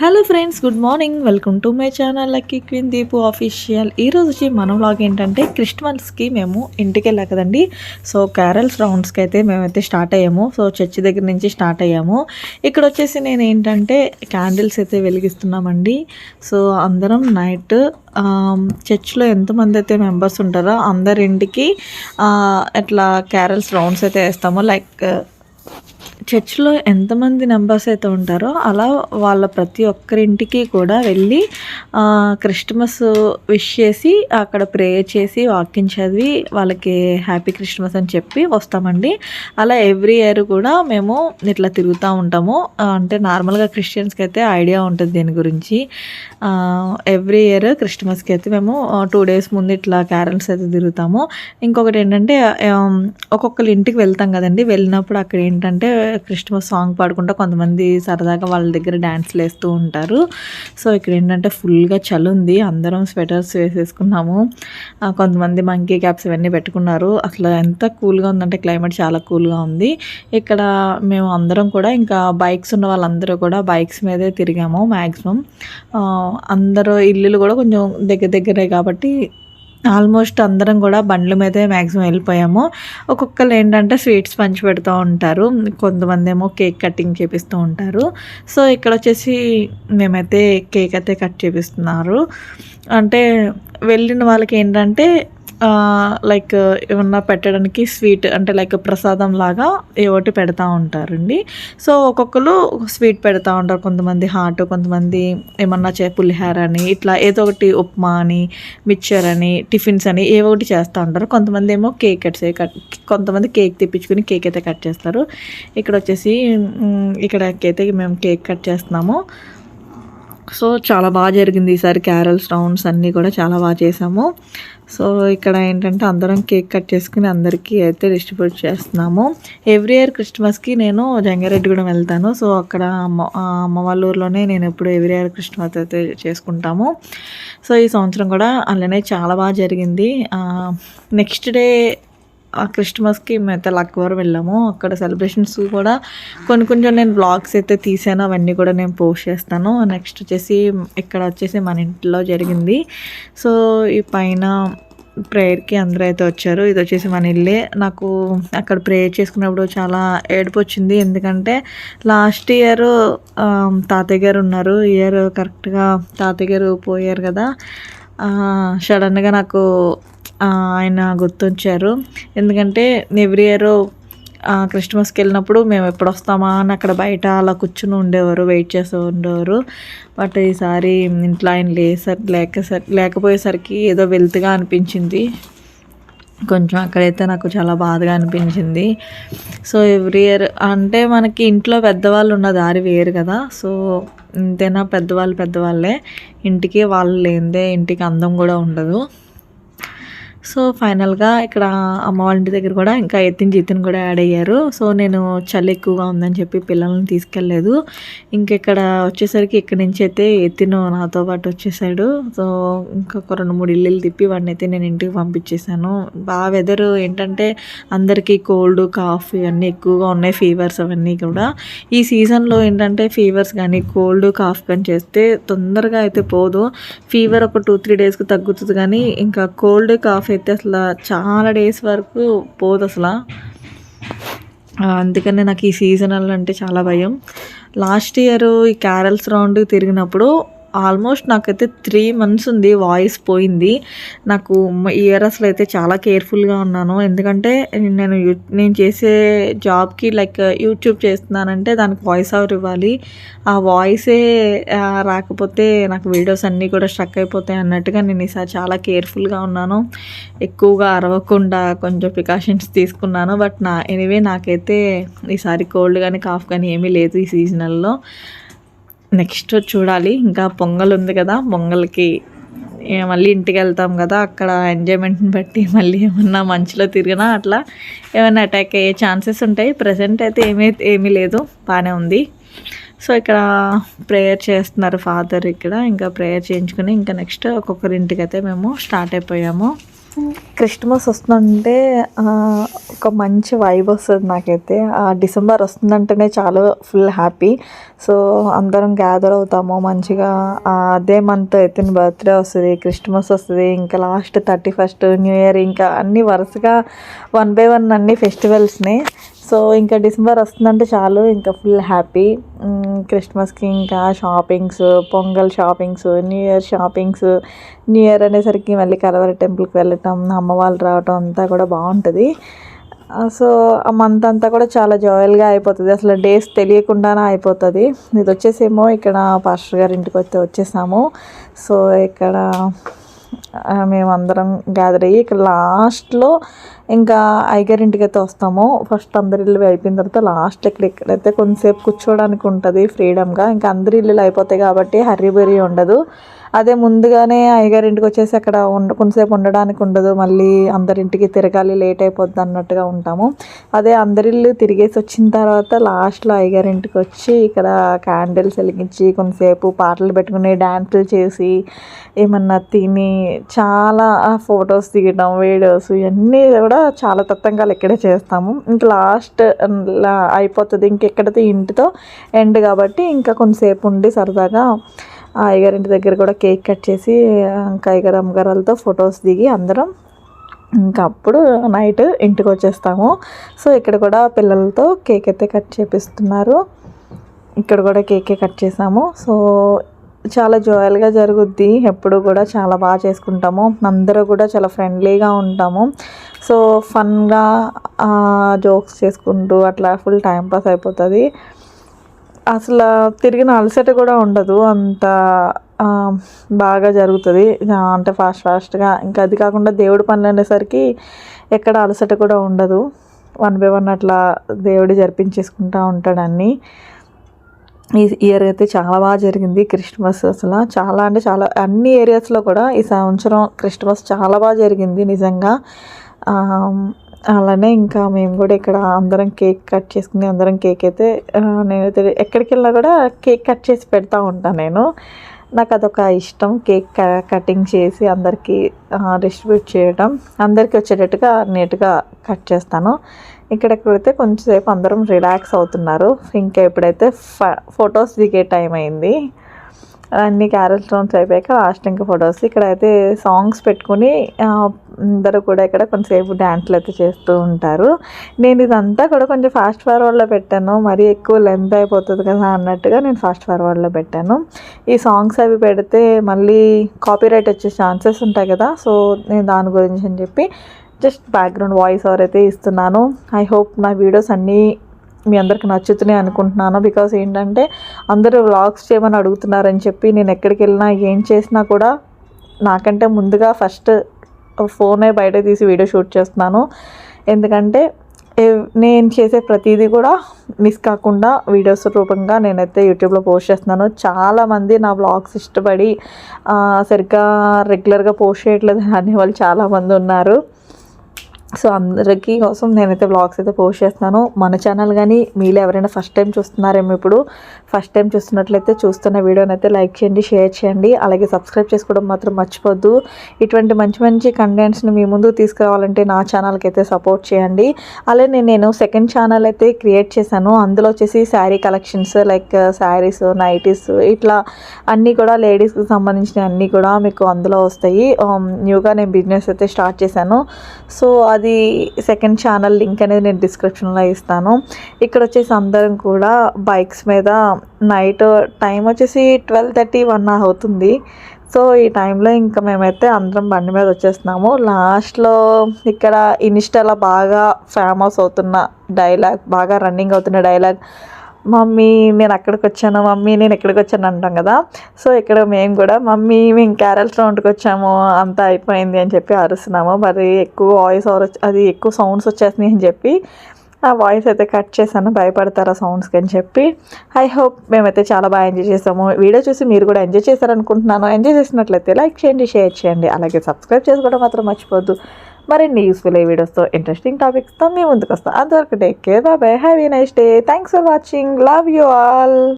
Hello friends good morning welcome to my channel lucky queen Deepu official ఈరోజు వచ్చి మన vlog ఏంటంటే క్రిస్మస్కి మేము ఇంటికి వెళ్ళా కదండి. సో క్యారల్స్ రౌండ్స్కి అయితే మేమైతే స్టార్ట్ అయ్యాము. సో చర్చి దగ్గర నుంచి స్టార్ట్ అయ్యాము. ఇక్కడ వచ్చేసి నేను ఏంటంటే క్యాండిల్స్ అయితే వెలిగిస్తున్నామండి. సో అందరం నైట్ చర్చ్లో um, ఎంతమంది అయితే మెంబర్స్ ఉంటారో అందరింటికి uh, అట్లా క్యారల్స్ రౌండ్స్ అయితే వేస్తాము. లైక్ చర్చ్లో ఎంతమంది మెంబర్స్ అయితే ఉంటారో అలా వాళ్ళ ప్రతి ఒక్కరింటికి కూడా వెళ్ళి క్రిస్మస్ విష్ చేసి అక్కడ ప్రేయర్ చేసి వాక్యం చదివి వాళ్ళకి హ్యాపీ క్రిస్మస్ అని చెప్పి వస్తామండి. అలా ఎవ్రీ ఇయర్ కూడా మేము ఇట్లా తిరుగుతూ ఉంటాము. అంటే నార్మల్గా క్రిస్టియన్స్కి అయితే ఐడియా ఉంటుంది దీని గురించి. ఎవ్రీ ఇయర్ క్రిస్మస్కి అయితే మేము టూ డేస్ ముందు ఇట్లా క్యారల్స్ అయితే తిరుగుతాము. ఇంకొకటి ఏంటంటే ఒక్కొక్కరి ఇంటికి వెళ్తాం కదండి. వెళ్ళినప్పుడు అక్కడ ఏంటంటే క్రిస్మస్ సాంగ్ పాడుకుంటూ కొంతమంది సరదాగా వాళ్ళ దగ్గర డ్యాన్స్లు వేస్తూ ఉంటారు. సో ఇక్కడ ఏంటంటే ఫుల్గా చలి ఉంది. అందరం స్వెటర్స్ వేసేసుకున్నాము. కొంతమంది మంకీ క్యాప్స్ ఇవన్నీ పెట్టుకున్నారు. అసలు ఎంత కూల్గా ఉందంటే క్లైమేట్ చాలా కూల్గా ఉంది. ఇక్కడ మేము అందరం కూడా ఇంకా బైక్స్ ఉన్న వాళ్ళందరూ కూడా బైక్స్ మీదే తిరిగాము మ్యాక్సిమం అందరూ ఇల్లులు కూడా కొంచెం దగ్గర దగ్గరే కాబట్టి ఆల్మోస్ట్ అందరం కూడా బండ్ల మీదే మ్యాక్సిమం వెళ్ళిపోయాము. ఒక్కొక్కరు ఏంటంటే స్వీట్స్ పంచి పెడుతూ ఉంటారు. కొంతమంది ఏమో కేక్ కటింగ్ చేపిస్తూ ఉంటారు. సో ఇక్కడ వచ్చేసి మేమైతే కేక్ అయితే కట్ చేపిస్తున్నారు. అంటే వెళ్ళిన వాళ్ళకి ఏంటంటే లైక్ ఏమన్నా పెట్టడానికి స్వీట్ అంటే లైక్ ప్రసాదం లాగా ఏవోటి పెడతా ఉంటారండి. సో ఒక్కొక్కరు స్వీట్ పెడతా ఉంటారు. కొంతమంది హాట్ కొంతమంది ఏమన్నా చే పులిహార అని ఇట్లా ఏదో ఒకటి ఉప్మా అని మిక్చర్ అని టిఫిన్స్ అని ఏవో ఒకటి చేస్తూ ఉంటారు. కొంతమంది ఏమో కేక్ కట్స్ కట్ కొంతమంది కేక్ తెప్పించుకుని కేక్ అయితే కట్ చేస్తారు. ఇక్కడ వచ్చేసి ఇక్కడ అయితే మేము కేక్ కట్ చేస్తున్నాము. సో చాలా బాగా జరిగింది ఈసారి క్యారల్స్ రౌండ్స్ అన్నీ కూడా చాలా బాగా చేసాము. సో ఇక్కడ ఏంటంటే అందరం కేక్ కట్ చేసుకుని అందరికీ అయితే డిస్ట్రిబ్యూట్ చేస్తున్నాము. ఎవ్రీ ఇయర్ క్రిస్మస్కి నేను జంగారెడ్డిగూడెం వెళ్తాను. సో అక్కడ అమ్మ అమ్మ వాళ్ళ ఊర్లోనే నేను ఎప్పుడు ఎవ్రీ ఇయర్ క్రిస్మస్ అయితే చేసుకుంటాము. సో ఈ సంవత్సరం కూడా అలానే చాలా బాగా జరిగింది. నెక్స్ట్ డే ఆ క్రిస్మస్కి మేమైతే లక్వర్ వెళ్ళాము. అక్కడ సెలబ్రేషన్స్ కూడా కొన్ని కొంచెం నేను బ్లాగ్స్ అయితే తీసాను అవన్నీ కూడా నేను పోస్ట్ చేస్తాను. నెక్స్ట్ వచ్చేసి ఇక్కడ వచ్చేసి మన ఇంట్లో జరిగింది. సో ఈ పైన ప్రేయర్కి అందరూ అయితే వచ్చారు. ఇది వచ్చేసి మన ఇల్లే. నాకు అక్కడ ప్రేయర్ చేసుకున్నప్పుడు చాలా ఏడుపు వచ్చింది. ఎందుకంటే లాస్ట్ ఇయర్ తాతయ్య గారు ఉన్నారు. ఇయర్ కరెక్ట్గా తాతయ్య గారు పోయారు కదా. సడన్గా నాకు ఆయన గుర్తొచ్చారు. ఎందుకంటే ఎవ్రీ ఇయర్ క్రిస్మస్కి వెళ్ళినప్పుడు మేము ఎప్పుడు వస్తామా అని అక్కడ బయట అలా కూర్చుని ఉండేవారు వెయిట్ చేస్తూ ఉండేవారు. బట్ ఈసారి ఇంట్లో ఆయన లేసరి లేక లేకపోయేసరికి ఏదో వెల్త్గా అనిపించింది. కొంచెం అక్కడైతే నాకు చాలా బాధగా అనిపించింది. సో ఎవ్రీ ఇయర్ అంటే మనకి ఇంట్లో పెద్దవాళ్ళు ఉన్న దారి వేరు కదా. సో ఇంతేనా పెద్దవాళ్ళు పెద్దవాళ్ళే. ఇంటికి వాళ్ళు లేనిదే ఇంటికి అందం కూడా ఉండదు. సో ఫైనల్గా ఇక్కడ అమ్మ వాళ్ళ ఇంటి దగ్గర కూడా ఇంకా ఎత్తిన జీతిని కూడా యాడ్ అయ్యారు. సో నేను చలి ఎక్కువగా ఉందని చెప్పి పిల్లల్ని తీసుకెళ్ళలేదు. ఇంకెక్కడ వచ్చేసరికి ఇక్కడి నుంచి అయితే ఎత్తిన నాతో పాటు వచ్చేసాడు. సో ఇంకొక రెండు మూడు ఇల్లులు తిప్పి వాడిని అయితే నేను ఇంటికి పంపించేశాను. బాగా వెదర్ ఏంటంటే అందరికీ కోల్డ్ కాఫ్ ఇవన్నీ ఎక్కువగా ఉన్నాయి ఫీవర్స్ అవన్నీ కూడా. ఈ సీజన్లో ఏంటంటే ఫీవర్స్ కానీ కోల్డ్ కాఫ్ కానీ చేస్తే తొందరగా అయితే పోదు. ఫీవర్ ఒక టూ త్రీ డేస్కి తగ్గుతుంది కానీ ఇంకా కోల్డ్ కాఫ్ అయితే అసలు చాలా డేస్ వరకు పోదు అసలు. అందుకనే నాకు ఈ సీజనల్ అంటే చాలా భయం. లాస్ట్ ఇయర్ ఈ క్యారల్స్ రౌండ్ తిరిగినప్పుడు ఆల్మోస్ట్ నాకైతే త్రీ మంత్స్ ఉంది వాయిస్ పోయింది. నాకు ఇయర్ అసలు అయితే చాలా కేర్ఫుల్గా ఉన్నాను. ఎందుకంటే నేను నేను చేసే జాబ్కి లైక్ యూట్యూబ్ చేస్తున్నానంటే దానికి వాయిస్ ఓవర్ ఇవ్వాలి. ఆ వాయిసే రాకపోతే నాకు వీడియోస్ అన్నీ కూడా స్ట్రక్ అయిపోతాయి అన్నట్టుగా నేను ఈసారి చాలా కేర్ఫుల్గా ఉన్నాను. ఎక్కువగా అరవకుండా కొంచెం ప్రికాషన్స్ తీసుకున్నాను. బట్ నా ఎనివే నాకైతే ఈసారి కోల్డ్ కానీ కాఫ్ కానీ ఏమీ లేదు ఈ సీజనల్లో. నెక్స్ట్ చూడాలి. ఇంకా పొంగల్ ఉంది కదా పొంగల్కి మళ్ళీ ఇంటికి వెళ్తాం కదా అక్కడ ఎంజాయ్మెంట్ని బట్టి మళ్ళీ ఏమన్నా మంచులో తిరిగినా అట్లా ఏమైనా అటాక్ అయ్యే ఛాన్సెస్ ఉంటాయి. ప్రజెంట్ అయితే ఏమీ ఏమీ లేదు బాగానే ఉంది. సో ఇక్కడ ప్రేయర్ చేస్తున్నారు ఫాదర్ ఇక్కడ. ఇంకా ప్రేయర్ చేయించుకుని ఇంకా నెక్స్ట్ ఒక్కొక్కరింటికి అయితే మేము స్టార్ట్ అయిపోయాము. క్రిస్మస్ వస్తుందంటే ఒక మంచి వైబ్ వస్తుంది నాకైతే. ఆ డిసెంబర్ వస్తుందంటేనే చాలా ఫుల్ హ్యాపీ సో అందరం గ్యాదర్ అవుతాము మంచిగా. అదే మంత్ అయితే బర్త్డే వస్తుంది క్రిస్మస్ వస్తుంది ఇంకా last thirty first new year ఇంకా అన్ని వరుసగా వన్ బై వన్ అన్ని ఫెస్టివల్స్ని సో ఇంకా డిసెంబర్ వస్తుందంటే చాలు ఇంకా ఫుల్ హ్యాపీ క్రిస్మస్కి ఇంకా shoppings Pongal shoppings new year shoppings new year అనేసరికి మళ్ళీ కలవర టెంపుల్కి వెళ్ళటం అమ్మ వాళ్ళు రావటం అంతా కూడా బాగుంటుంది. సో ఆ మంత్ అంతా కూడా చాలా జాయల్గా అయిపోతుంది. అసలు డేస్ తెలియకుండానే అయిపోతుంది. ఇది వచ్చేసేమో ఇక్కడ పాస్టర్ గారి ఇంటికి వస్తే వచ్చేసాము సో ఇక్కడ మేమందరం గ్యాదర్ అయ్యి ఇక్కడ లాస్ట్లో ఇంకా ఐగర్ ఇంటికి అయితే వస్తాము. ఫస్ట్ అందరి ఇల్లు అయిపోయిన తర్వాత లాస్ట్ ఇక్కడ ఎక్కడైతే కొంతసేపు కూర్చోవడానికి ఉంటుంది ఫ్రీడమ్గా ఇంకా అందరి ఇల్లులు అయిపోతాయి కాబట్టి హర్రీ బరీ ఉండదు. అదే ముందుగానే అయ్యగారింటికి వచ్చేసి అక్కడ ఉండ కొంతసేపు ఉండడానికి ఉండదు. మళ్ళీ అందరింటికి తిరగాలి లేట్ అయిపోద్ది అన్నట్టుగా ఉంటాము. అదే అందరిల్లు తిరిగేసి వచ్చిన తర్వాత లాస్ట్లో అయ్యగారింటికి వచ్చి ఇక్కడ క్యాండిల్స్ వెలిగించి కొంతసేపు పాటలు పెట్టుకుని డ్యాన్సులు చేసి ఏమన్నా తిని చాలా ఫొటోస్ దిగడం వీడియోస్ ఇవన్నీ కూడా చాలా తత్వంగా ఇక్కడే చేస్తాము. ఇంకా లాస్ట్ అయిపోతుంది. ఇంకెక్కడితే ఇంటితో ఎండ్ కాబట్టి ఇంకా కొంతసేపు ఉండి సరదాగా ఆ అయ్యగారింటి దగ్గర కూడా కేక్ కట్ చేసి ఇంకా అయ్యగారు అమ్మగారులతో ఫొటోస్ దిగి అందరం ఇంకా అప్పుడు నైట్ ఇంటికి వచ్చేస్తాము. సో ఇక్కడ కూడా పిల్లలతో కేక్ అయితే కట్ చేపిస్తున్నారు. ఇక్కడ కూడా కేకే కట్ చేసాము. సో చాలా జాయల్గా జరుగుద్ది. ఎప్పుడు కూడా చాలా బాగా చేసుకుంటాము. అందరూ కూడా చాలా ఫ్రెండ్లీగా ఉంటాము. సో ఫన్గా జోక్స్ చేసుకుంటూ అట్లా ఫుల్ టైం పాస్ అయిపోతుంది. అసలు తిరిగిన అలసట కూడా ఉండదు. అంత బాగా జరుగుతుంది. అంటే ఫాస్ట్ ఫాస్ట్గా ఇంకా అది కాకుండా దేవుడి పనులు అనేసరికి ఎక్కడ అలసట కూడా ఉండదు. వన్ బై వన్ అట్లా దేవుడి జరిపించేసుకుంటూ ఉంటాడు అన్నీ. ఈ ఇయర్ అయితే చాలా బాగా జరిగింది క్రిస్మస్ అసలు. చాలా అంటే చాలా అన్ని ఏరియాస్లో కూడా ఈ సంవత్సరం క్రిస్మస్ చాలా బాగా జరిగింది నిజంగా. అలానే ఇంకా మేము కూడా ఇక్కడ అందరం కేక్ కట్ చేసుకుని అందరం కేక్ అయితే నేనైతే ఎక్కడికి వెళ్ళినా కూడా కేక్ కట్ చేసి పెడతా ఉంటాను నేను. నాకు అదొక ఇష్టం కేక్ క- కటింగ్ చేసి అందరికీ డిస్ట్రిబ్యూట్ చేయడం అందరికీ వచ్చేటట్టుగా నీట్గా కట్ చేస్తాను. ఇక్కడెక్కడైతే కొంచెంసేపు అందరం రిలాక్స్ అవుతున్నారు. ఇంకా ఎప్పుడైతే ఫ ఫొటోస్ దిగే టైం అయింది అన్ని క్యారల్ స్టోన్స్ అయిపోయాక లాస్ట్ ఇంకా ఫొటోస్ ఇక్కడైతే సాంగ్స్ పెట్టుకుని అందరూ కూడా ఇక్కడ కొంతసేపు డ్యాన్స్లు అయితే చేస్తూ ఉంటారు. నేను ఇదంతా కూడా కొంచెం ఫాస్ట్ ఫార్వర్డ్లో పెట్టాను. మరీ ఎక్కువ లెంత్ అయిపోతుంది కదా అన్నట్టుగా నేను ఫాస్ట్ ఫార్వర్డ్లో పెట్టాను. ఈ సాంగ్స్ అవి పెడితే మళ్ళీ కాపీరైట్ వచ్చే ఛాన్సెస్ ఉంటాయి కదా. సో నేను దాని గురించి అని చెప్పి జస్ట్ బ్యాక్గ్రౌండ్ వాయిస్ ఓవర్ అయితే ఇస్తున్నాను. ఐ హోప్ నా వీడియోస్ అన్నీ మీ అందరికి నచ్చుతున్నాయి అనుకుంటున్నాను. బికాస్ ఏంటంటే అందరూ వ్లాగ్స్ చేయమని అడుగుతున్నారని చెప్పి నేను ఎక్కడికి వెళ్ళినా ఏం చేసినా కూడా నాకంటే ముందుగా ఫస్ట్ ఫోనే బయట తీసి వీడియో షూట్ చేస్తున్నాను. ఎందుకంటే నేను చేసే ప్రతిదీ కూడా మిస్ కాకుండా వీడియోస్ రూపంగా నేనైతే యూట్యూబ్లో పోస్ట్ చేస్తున్నాను. చాలామంది నా వ్లాగ్స్ ఇష్టపడి సరిగ్గా రెగ్యులర్గా పోస్ట్ చేయట్లేదు అనే వాళ్ళు చాలామంది ఉన్నారు. సో అందరికీ కోసం నేనైతే బ్లాగ్స్ అయితే పోస్ట్ చేస్తున్నాను. మన ఛానల్ కానీ మీలో ఎవరైనా ఫస్ట్ టైం చూస్తున్నారేమో ఇప్పుడు ఫస్ట్ టైం చూస్తున్నట్లయితే చూస్తున్న వీడియోని అయితే లైక్ చేయండి షేర్ చేయండి. అలాగే సబ్స్క్రైబ్ చేసుకోవడం మాత్రం మర్చిపోద్దు. ఇటువంటి మంచి మంచి కంటెంట్స్ని మీ ముందు తీసుకురావాలంటే నా ఛానల్కి అయితే సపోర్ట్ చేయండి. అలానే నేను సెకండ్ ఛానల్ అయితే క్రియేట్ చేశాను. అందులో వచ్చేసి saree collections like uh, sarees nighties ఇట్లా అన్నీ కూడా లేడీస్కి సంబంధించిన అన్నీ కూడా మీకు అందులో వస్తాయి. Um, న్యూగా నేను బిజినెస్ అయితే స్టార్ట్ చేశాను. సో అది సెకండ్ ఛానల్ లింక్ అనేది నేను డిస్క్రిప్షన్లో ఇస్తాను. ఇక్కడ వచ్చేసి అందరం కూడా బైక్స్ మీద నైట్ టైం వచ్చేసి ట్వెల్వ్ థర్టీ వన్ అవుతుంది. సో ఈ టైంలో ఇంకా మేమైతే అందరం బండి మీద వచ్చేస్తున్నాము. లాస్ట్లో ఇక్కడ ఇన్స్టాలో బాగా ఫేమస్ అవుతున్న డైలాగ్ బాగా రన్నింగ్ అవుతున్న డైలాగ్ మమ్మీ నేను అక్కడికి వచ్చాను మమ్మీ నేను ఇక్కడికి వచ్చాను అంటాం కదా. సో ఇక్కడ మేము కూడా మమ్మీ మేము క్యారల్ రౌండ్కి వచ్చాము అంతా అయిపోయింది అని చెప్పి అరుస్తున్నాము. మరి ఎక్కువ వాయిస్ ఓవర్ అది ఎక్కువ సౌండ్స్ వచ్చేస్తున్నాయి అని చెప్పి ఆ వాయిస్ అయితే కట్ చేశాను. భయపడతారా సౌండ్స్కి అని చెప్పి. ఐ హోప్ మేమైతే చాలా బాగా ఎంజాయ్ చేసాము. వీడియో చూసి మీరు కూడా ఎంజాయ్ చేశారనుకుంటున్నాను. ఎంజాయ్ చేసినట్లయితే లైక్ చేయండి షేర్ చేయండి. అలాగే సబ్స్క్రైబ్ చేసుకోవడం మాత్రం మర్చిపోద్దు మరిన్ని యూస్ఫుల్ వీడియోస్తో ఇంట్రెస్టింగ్ టాపిక్స్తో మీ ముందుకు వస్తాం. అంతవరకు take care bye have a nice day thanks for watching love you all